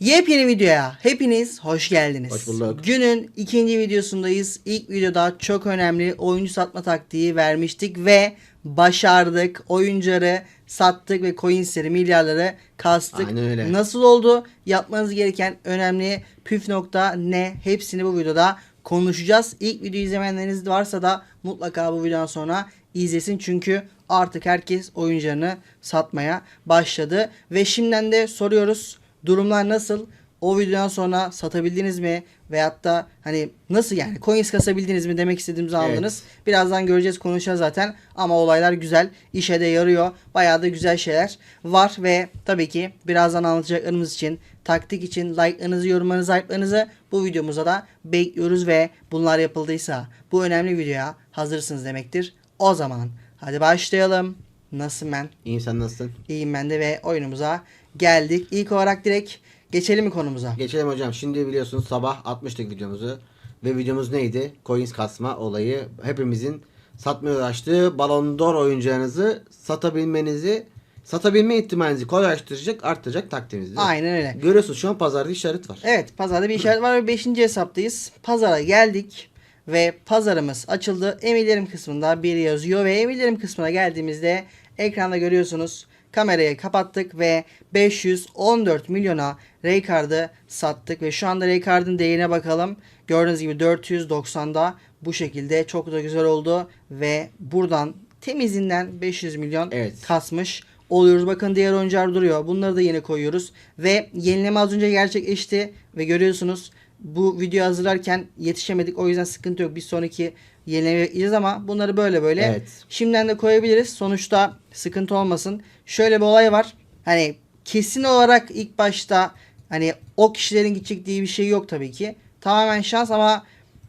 Yepyeni videoya hepiniz hoş geldiniz. Hoş bulduk. Günün ikinci videosundayız. İlk videoda çok önemli oyuncu satma taktiği vermiştik ve başardık. Oyuncuları sattık ve coinsleri milyarları kastık. Aynen öyle. Nasıl oldu? Yapmanız gereken önemli püf nokta ne? Hepsini bu videoda konuşacağız. İlk video izlemeyenleriniz varsa da mutlaka bu videodan sonra izlesin. Çünkü artık herkes oyuncularını satmaya başladı. Ve şimdiden de soruyoruz. Durumlar nasıl? O videodan sonra satabildiniz mi? Veyahut da hani nasıl yani coins kasabildiniz mi demek istediğimizi anladınız. Birazdan göreceğiz konuşacağız zaten. Ama olaylar güzel. işe de yarıyor. Bayağı da güzel şeyler var ve tabii ki birazdan anlatacaklarımız için taktik için like'larınızı, yorumlarınızı, hype'larınızı bu videomuza da bekliyoruz ve bunlar yapıldıysa bu önemli videoya hazırsınız demektir. O zaman hadi başlayalım. Nasılsın ben? İyiyim sen nasılsın? İyiyim ben de ve oyunumuza geldik. İlk olarak direkt geçelim mi konumuza? Geçelim hocam. Şimdi biliyorsunuz sabah atmıştık videomuzu. Ve videomuz neydi? Coins kasma olayı. Hepimizin satmaya uğraştığı Ballon d'Or oyuncularınızı satabilmenizi satabilme ihtimalinizi kolaylaştıracak, arttıracak taktiğimizdi. Aynen öyle. Görüyorsunuz şu an pazarda işaret var. Evet pazarda bir işaret var ve 5. hesaptayız. Pazara geldik ve pazarımız açıldı. Emirlerim kısmında bir yazıyor ve emirlerim kısmına geldiğimizde ekranda görüyorsunuz. Kamerayı kapattık ve 514 milyona Raycard'ı sattık ve şu anda Raycard'ın değerine bakalım. Gördüğünüz gibi 490'da bu şekilde çok da güzel oldu ve buradan temizinden 500 milyon Evet. kasmış oluyoruz. Bakın diğer oyuncular duruyor. Bunları da yine koyuyoruz. Ve yenileme az önce gerçekleşti. Ve görüyorsunuz bu video hazırlarken yetişemedik. O yüzden sıkıntı yok. Bir sonraki yenileme bekleyeceğiz ama bunları böyle böyle Evet. şimdiden de koyabiliriz. Sonuçta sıkıntı olmasın. Şöyle bir olay var. Hani kesin olarak ilk başta hani o kişilerin gidecek diye bir şey yok tabii ki. Tamamen şans ama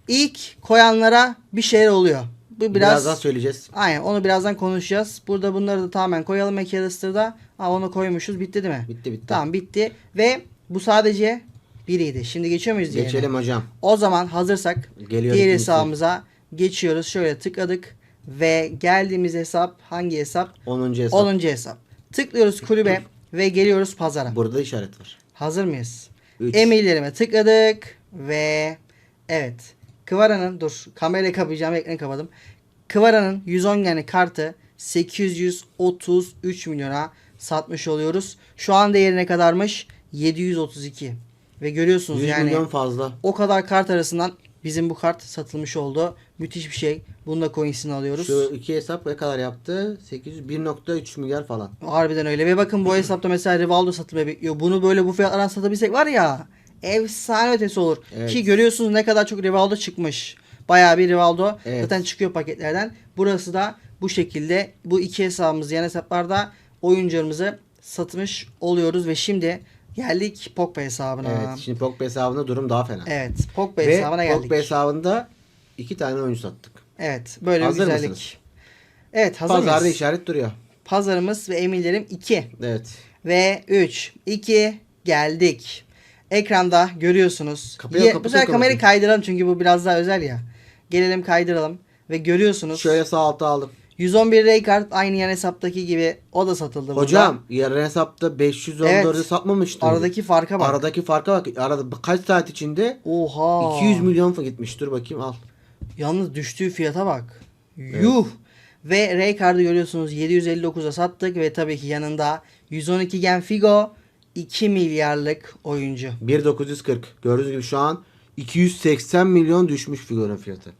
ilk koyanlara bir şeyler oluyor. Bu biraz Birazdan söyleyeceğiz. Aynen onu birazdan konuşacağız. Burada bunları da tamamen koyalım McAllister'da. Ha onu koymuşuz. Bitti değil mi? Bitti bitti. Tamam bitti. Ve bu sadece biriydi. Şimdi geçiyor muyuz diğerine? Geçelim hocam. O zaman hazırsak Geliyor diğer hesabımıza geçiyoruz. Şöyle tıkladık. Ve geldiğimiz hesap hangi hesap? 10. hesap. 10. hesap. Tıklıyoruz kulübe ve geliyoruz pazara. Burada işaret var. Hazır mıyız? Üç. Emirlerime tıkladık ve evet. Kıvara'nın dur kamerayı kapayacağım ekranı kapadım. Kıvara'nın 110 yani kartı 833 milyona satmış oluyoruz. Şu an değeri ne kadarmış? 732. Ve görüyorsunuz 100 yani milyon fazla. o kadar kart arasından bizim bu kart satılmış oldu. Müthiş bir şey. Bunu da coins'ini alıyoruz. Şu iki hesap ne kadar yaptı? 800 1.3 milyar falan. Harbiden öyle. Ve bakın bu hesapta mesela Rivaldo satılmayı bekliyor. Bunu böyle bu fiyatlardan satabilsek var ya efsane ötesi olur. Evet. Ki görüyorsunuz ne kadar çok Rivaldo çıkmış. Bayağı bir Rivaldo Evet. zaten çıkıyor paketlerden. Burası da bu şekilde bu iki hesabımız yan hesaplarda oyuncularımızı satmış oluyoruz ve şimdi geldik Pogba hesabına. Evet. Evet, Şimdi Pogba hesabında durum daha fena. Pogba Ve hesabına geldik. Pogba hesabında iki tane oyuncu sattık. Evet, böyle Hazır bir güzellik. mısınız? Evet, hazır Pazarda mıyız? işaret duruyor. Pazarımız ve emirlerim 2. Evet. Ve 3, 2 geldik. Ekranda görüyorsunuz. Kapıya- Ye- kapı bu sefer kamerayı kaydıralım çünkü bu biraz daha özel ya. Gelelim kaydıralım. Ve görüyorsunuz. Şöyle sağ alta aldım. 111 Raycard aynı yan hesaptaki gibi o da satıldı burada. Hocam yarın hesapta 514'ü Evet. satmamıştı. Aradaki farka bak. Aradaki farka bak. Arada kaç saat içinde Oha. 200 milyon gitmiş. Dur bakayım al. Yalnız düştüğü fiyata bak. Yuh. Ve Raycard'ı görüyorsunuz 759'a sattık ve tabii ki yanında 112 gen Figo 2 milyarlık oyuncu. 1940. Gördüğünüz gibi şu an 280 milyon düşmüş figürün fiyatı.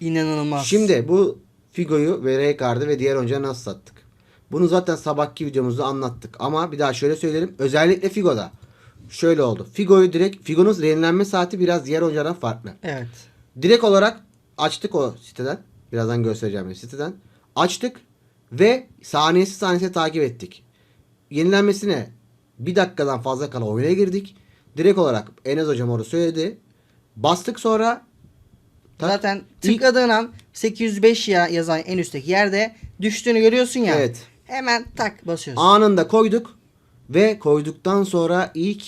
İnanılmaz. Şimdi bu Figo'yu ve Raycard'ı ve diğer oyuncuları nasıl sattık? Bunu zaten sabahki videomuzda anlattık. Ama bir daha şöyle söyleyelim. Özellikle Figo'da. Şöyle oldu. Figo'yu direkt Figo'nun yenilenme saati biraz diğer oyunculardan farklı. Evet. Direkt olarak açtık o siteden. Birazdan göstereceğim siteden. Açtık ve saniyesi saniyesi takip ettik. Yenilenmesine bir dakikadan fazla kala oyuna girdik. Direkt olarak Enes hocam orada söyledi. Bastık sonra tak, Zaten ilk- tıkladığın an 805 ya yazan en üstteki yerde düştüğünü görüyorsun ya. Evet. Hemen tak basıyorsun. anında koyduk ve koyduktan sonra ilk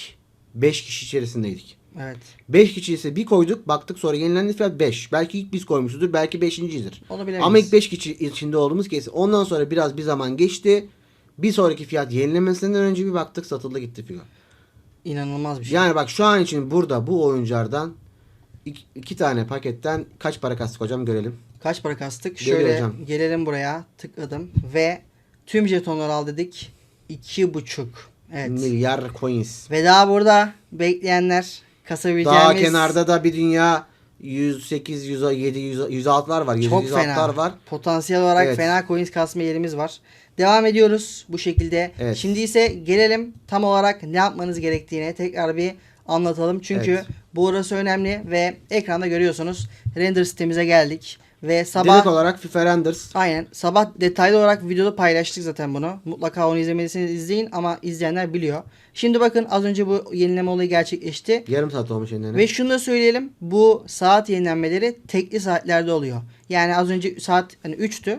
5 kişi içerisindeydik. Evet. 5 kişi ise bir koyduk baktık sonra yenilendi fiyat 5. Belki ilk biz koymuşuzdur belki 5.'cidir. Onu bilemeyiz. Ama ilk 5 kişi içinde olduğumuz kesin. Ondan sonra biraz bir zaman geçti. Bir sonraki fiyat yenilemesinden önce bir baktık satıldı gitti figo. İnanılmaz bir şey. Yani bak şu an için burada bu oyunculardan iki, iki tane paketten kaç para kastık hocam görelim. Kaç para kastık? Geliyor Şöyle hocam. gelelim buraya. Tıkladım ve tüm jetonları al dedik. İki buçuk. Evet. Milyar coins. Ve daha burada bekleyenler kasabileceğimiz Daha kenarda da bir dünya 108, 107, 106'lar var. 100, çok 106'lar fena. var. Potansiyel olarak Evet. fena coins kasma yerimiz var. Devam ediyoruz bu şekilde. Evet. Şimdi ise gelelim tam olarak ne yapmanız gerektiğine tekrar bir anlatalım. Çünkü Evet. burası önemli ve ekranda görüyorsunuz render sitemize geldik ve sabah Direkt olarak FIFA Renders. Aynen. Sabah detaylı olarak videoda paylaştık zaten bunu. Mutlaka onu izlemediyseniz izleyin ama izleyenler biliyor. Şimdi bakın az önce bu yenileme olayı gerçekleşti. Yarım saat olmuş yeniden. Ve şunu da söyleyelim. Bu saat yenilenmeleri tekli saatlerde oluyor. Yani az önce saat hani 3'tü.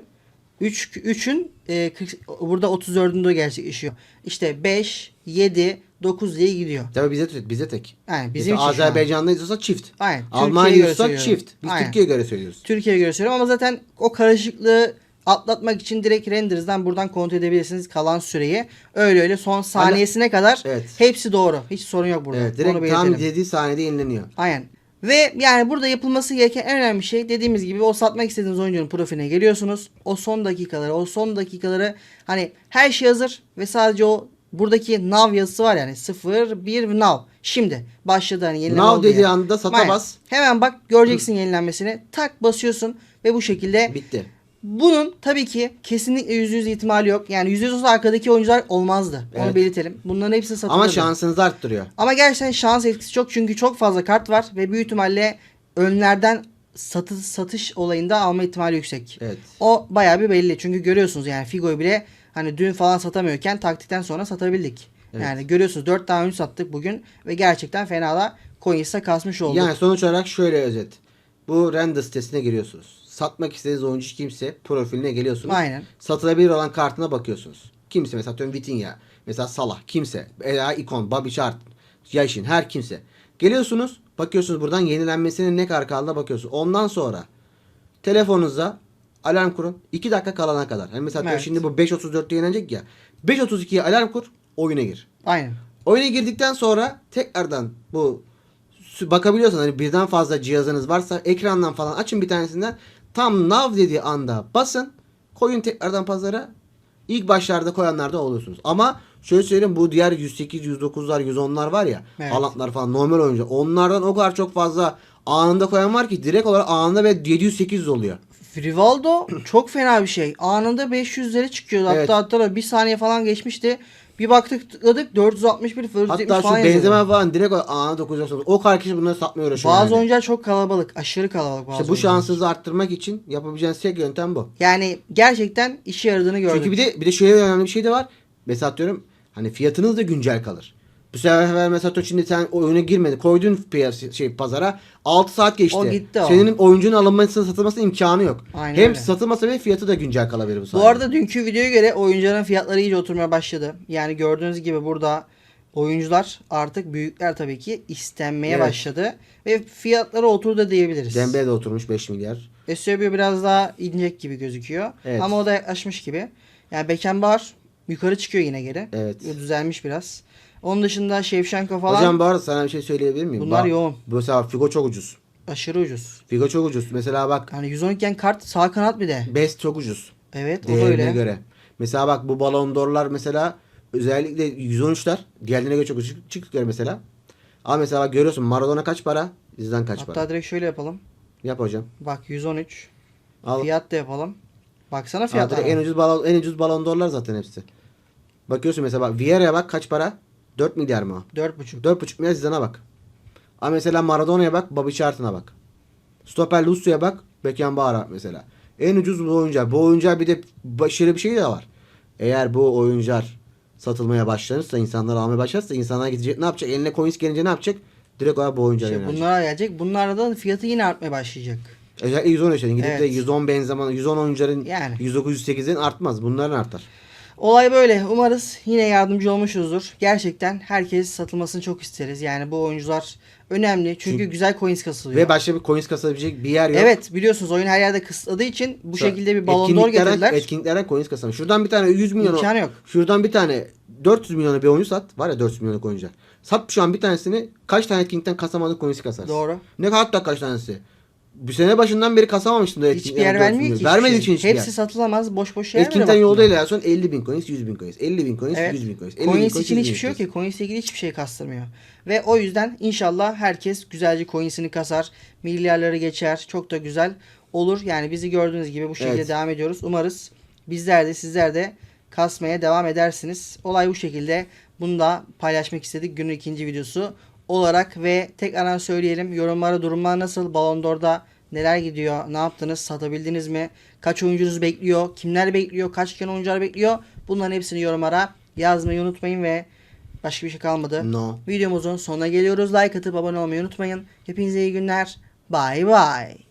3 3'ün e, 40 burada 34'ünde gerçekleşiyor. İşte 5, 7, 9 diye gidiyor. Tabii bize, bize tek. Yani bizim Mesela için. Azerbaycan'da izliyorsa çift. Aynen. Almanya izliyorsa çift. Biz Aynen. Türkiye'ye göre söylüyoruz. Türkiye'ye göre söylüyorum ama zaten o karışıklığı atlatmak için direkt renders'dan buradan kontrol edebilirsiniz kalan süreyi. Öyle öyle son saniyesine kadar Evet. hepsi doğru. Hiç sorun yok burada. Evet direkt tam dediği saniyede yenileniyor. Aynen. Ve yani burada yapılması gereken en önemli şey dediğimiz gibi o satmak istediğiniz oyuncunun profiline geliyorsunuz. O son dakikaları, o son dakikaları hani her şey hazır ve sadece o buradaki nav yazısı var yani 0 1 nav. Şimdi başladı hani oldu ya. dediği anda sata Aynen. bas. Hemen bak göreceksin yenilenmesini. Tak basıyorsun ve bu şekilde Bitti. bunun tabii ki kesinlikle %100 ihtimali yok. Yani %100 olsa arkadaki oyuncular olmazdı. Onu Evet. belirtelim. Bunların hepsi satılırdı. Ama şansınızı arttırıyor. Ama gerçekten şans etkisi çok çünkü çok fazla kart var ve büyük ihtimalle önlerden satı, satış olayında alma ihtimali yüksek. Evet. O bayağı bir belli. Çünkü görüyorsunuz yani Figo'yu bile hani dün falan satamıyorken taktikten sonra satabildik. Evet. Yani görüyorsunuz 4 tane oyuncu sattık bugün ve gerçekten fena da Coins'e kasmış olduk. Yani sonuç olarak şöyle özet. Bu render sitesine giriyorsunuz. Satmak istediğiniz oyuncu kimse profiline geliyorsunuz. Aynen. Satılabilir olan kartına bakıyorsunuz. Kimse mesela atıyorum Vitinha, mesela Salah, kimse, veya Ikon, Bobby Chart, Yashin, her kimse. Geliyorsunuz, bakıyorsunuz buradan yenilenmesinin ne kadar kaldığına bakıyorsunuz. Ondan sonra telefonunuza alarm kurun. 2 dakika kalana kadar. Hani mesela Evet. şimdi bu 5.34'te yenecek ya. 5.32'ye alarm kur, oyuna gir. Aynen. Oyuna girdikten sonra tekrardan bu bakabiliyorsan hani birden fazla cihazınız varsa ekrandan falan açın bir tanesinden tam nav dediği anda basın koyun tekrardan pazara ilk başlarda koyanlarda oluyorsunuz. Ama şöyle söyleyeyim bu diğer 108, 109'lar, 110'lar var ya Evet. Haaland'lar falan normal oyuncu. Onlardan o kadar çok fazla anında koyan var ki direkt olarak anında ve 700-800 oluyor. Rivaldo çok fena bir şey. Anında 500'lere çıkıyordu. Evet. Hatta hatta bir saniye falan geçmişti. Bir baktık tıkladık 461 470 Hatta şu falan yazıyordu. falan direkt olarak anında 990. O kadar kişi bunları satmaya uğraşıyor. Bazı yani. oyuncular çok kalabalık. Aşırı kalabalık bazı İşte bu oyuncular. şansınızı arttırmak için yapabileceğiniz tek yöntem bu. Yani gerçekten işe yaradığını gördük. Çünkü bir de bir de şöyle önemli bir şey de var. Mesela diyorum hani fiyatınız da güncel kalır. Bu sefer mesela şimdi sen oyuna girmedi. Koydun piyasa, şey pazara 6 saat geçti. O gitti o. Senin oyuncunun alınmasına satılmasına imkanı yok. Aynen Hem öyle. satılmasa bile fiyatı da güncel kalabilir bu sayede. Bu arada dünkü videoya göre oyuncuların fiyatları iyice oturmaya başladı. Yani gördüğünüz gibi burada oyuncular artık büyükler tabii ki istenmeye Evet. başladı. Ve fiyatları oturdu diyebiliriz. Dembele de oturmuş 5 milyar. Eusebio biraz daha inecek gibi gözüküyor. Evet. Ama o da yaklaşmış gibi. Yani Beckenbauer yukarı çıkıyor yine geri. Evet. Düzelmiş biraz. Onun dışında Shevchenko falan Hocam bu arada sana bir şey söyleyebilir miyim? Bunlar Bak, yoğun. Mesela Figo çok ucuz. aşırı ucuz. Figo çok ucuz. Mesela bak Yani 112 iken kart sağ kanat bir de. Best çok ucuz. Evet o da öyle. göre. Mesela bak bu Ballon d'Or'lar mesela özellikle 113'ler diğerlerine göre çok ucuz çıktıkları mesela. Ama mesela bak görüyorsun Maradona kaç para? Zidane kaç Hatta para? direkt şöyle yapalım. Yap hocam. Bak 113. Al. Fiyat da yapalım. Baksana fiyatlara. en ucuz balon en ucuz Ballon d'Or'lar zaten hepsi. Bakıyorsun mesela bak Vieira'ya bak kaç para? 4 milyar mı o? 4.5. 4,5 milyar Zidane'a bak. Ama mesela Maradona'ya bak, Bobby Charlton'a bak. Stoper Lucio'ya bak, Beckenbauer'a mesela. En ucuz bu oyuncular. Bu oyuncular bir de başarılı bir şey de var. Eğer bu oyuncular satılmaya başlanırsa, insanlar almaya başlarsa insanlar gidecek ne yapacak? Eline coins gelince ne yapacak? Direkt olarak bu oyunculara İşte yönelecek. bunlara gelecek. Bunlarda da fiyatı yine artmaya başlayacak. Özellikle 110 yaşında. Gidip de Evet. 110 benzeman, 110 oyuncuların Yani. 109-108'lerin artmaz. Bunların artar. Olay böyle. Umarız yine yardımcı olmuşuzdur. Gerçekten herkes satılmasını çok isteriz. Yani bu oyuncular önemli. Çünkü, Çünkü- güzel coins kasılıyor. Ve başka bir coins kasabilecek bir yer yok. Evet biliyorsunuz oyun her yerde kısıtladığı için bu şekilde bir Ballon d'Or getirdiler. Etkinliklerden coins kasamıyor. Şuradan bir tane 100 milyon İmkanı yok. Şuradan bir tane 400 milyona bir oyuncu sat. Var ya 400 milyonluk oyuncu. Sat şu an bir tanesini kaç tane King'den kasamadık coins'i kasarsın. Doğru. Ne hatta kaç tanesi. Bu sene başından beri kasamamıştım da. Hiçbir yer vermiyor ki. Vermediği hiçbir için şey. hiçbir Hepsi yer. satılamaz. Boş boş yerlere Etkinlikten bakmıyor. yoldayla en son 50 bin coins, 100 bin coins. 50 bin coins, Evet. 100 bin coins. 50 bin Coins coins, için 100 bin hiçbir şey yok ki. Coins ile ilgili hiçbir şey kastırmıyor. Ve o yüzden inşallah herkes güzelce coinsini kasar. Milyarları geçer. Çok da güzel olur. Yani bizi gördüğünüz gibi bu şekilde Evet. devam ediyoruz. Umarız bizler de sizler de kasmaya devam edersiniz. Olay bu şekilde. Bunu da paylaşmak istedik. Günün ikinci videosu olarak ve tekrardan söyleyelim. Yorumlara durumlar nasıl? Ballon d'Or'da neler gidiyor? Ne yaptınız? Satabildiniz mi? Kaç oyuncunuz bekliyor? Kimler bekliyor? Kaç tane oyuncular bekliyor? Bunların hepsini yorumlara yazmayı unutmayın ve başka bir şey kalmadı. No. Videomuzun sonuna geliyoruz. Like atıp abone olmayı unutmayın. Hepinize iyi günler. Bye bye.